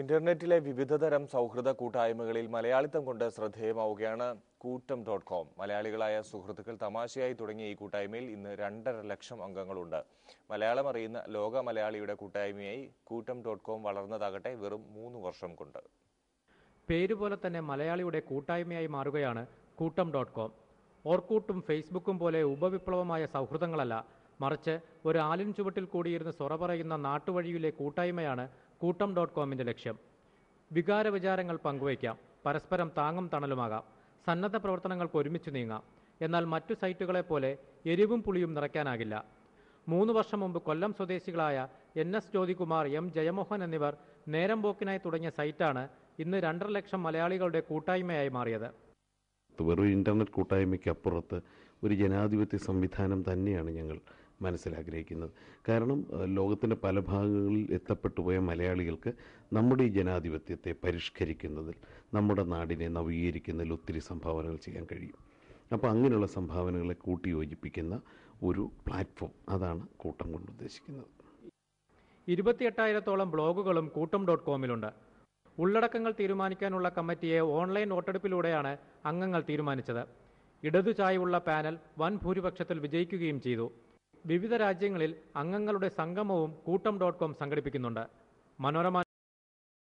ഇന്റർനെറ്റിലെ വിവിധതരം സൗഹൃദ കൂട്ടായ്മകളിൽ മലയാളിത്തം കൊണ്ട് ശ്രദ്ധേയമാവുകയാണ് കൂട്ടം ഡോട്ട് കോം. മലയാളികളായ സുഹൃത്തുക്കൾ തമാശയായി തുടങ്ങിയ ഈ കൂട്ടായ്മയിൽ ഇന്ന് രണ്ടര ലക്ഷം അംഗങ്ങളുണ്ട്. മലയാളം അറിയുന്ന ലോക മലയാളിയുടെ കൂട്ടായ്മയായി കൂട്ടം ഡോട്ട് കോം വളർന്നതാകട്ടെ വെറും മൂന്ന് വർഷം കൊണ്ട്. പേരുപോലെ തന്നെ മലയാളിയുടെ കൂട്ടായ്മയായി മാറുകയാണ് കൂട്ടം ഡോട്ട് കോം. ഓർക്കൂട്ടും ഫേസ്ബുക്കും പോലെ ഉപവിപ്ലവമായ സൗഹൃദങ്ങളല്ല മറിച്ച് ഒരു ആലിൻ ചുവട്ടിൽ കൂടിയിരുന്ന് സൊറ പറയുന്ന നാട്ടുവഴിയിലെ കൂട്ടായ്മയാണ് കൂട്ടം ഡോട്ട് കോമിന്റെ ലക്ഷ്യം. വികാര വിചാരങ്ങൾ പങ്കുവയ്ക്കാം. പരസ്പരം താങ്ങും തണലുമാകാം. സന്നദ്ധ പ്രവർത്തനങ്ങൾക്ക് ഒരുമിച്ച് നീങ്ങാം. എന്നാൽ മറ്റു സൈറ്റുകളെ പോലെ എരിവും പുളിയും നിറയ്ക്കാനാകില്ല. മൂന്ന് വർഷം മുമ്പ് കൊല്ലം സ്വദേശികളായ N S Jyothikumar M Jayamohan എന്നിവർ നേരം പോക്കിനായി തുടങ്ങിയ സൈറ്റാണ് ഇന്ന് രണ്ടര ലക്ഷം മലയാളികളുടെ കൂട്ടായ്മയായി മാറിയത്. വെറും ഇന്റർനെറ്റ് കൂട്ടായ്മയ്ക്ക് അപ്പുറത്ത് ഒരു ജനാധിപത്യ സംവിധാനം തന്നെയാണ് ഞങ്ങൾ മനസ്സിലാഗ്രഹിക്കുന്നത്. കാരണം ലോകത്തിന്റെ പല ഭാഗങ്ങളിൽ എത്തപ്പെട്ടു പോയ മലയാളികൾക്ക് നമ്മുടെ ഈ ജനാധിപത്യത്തെ പരിഷ്കരിക്കുന്നതിൽ നമ്മുടെ നാടിനെ നവീകരിക്കുന്നതിൽ ഒത്തിരി സംഭാവനകൾ ചെയ്യാൻ കഴിയും. അപ്പോൾ അങ്ങനെയുള്ള സംഭാവനകളെ കൂട്ടിയോജിപ്പിക്കുന്ന ഒരു പ്ലാറ്റ്ഫോം അതാണ് കൂട്ടം കൊണ്ട് ഉദ്ദേശിക്കുന്നത്. ഇരുപത്തിയെട്ടായിരത്തോളം ബ്ലോഗുകളും കൂട്ടം ഡോട്ട് കോമിലുണ്ട്. ഉള്ളടക്കങ്ങൾ തീരുമാനിക്കാനുള്ള കമ്മിറ്റിയെ ഓൺലൈൻ വോട്ടെടുപ്പിലൂടെയാണ് അംഗങ്ങൾ തീരുമാനിച്ചത്. ഇടതു ചായ്വുള്ള പാനൽ വൻ ഭൂരിപക്ഷത്തിൽ വിജയിക്കുകയും ചെയ്തു. വിവിധ രാജ്യങ്ങളിൽ അംഗങ്ങളുടെ സംഗമവും കൂട്ടം ഡോട്ട് കോം സംഘടിപ്പിക്കുന്നുണ്ട്. മനോരമ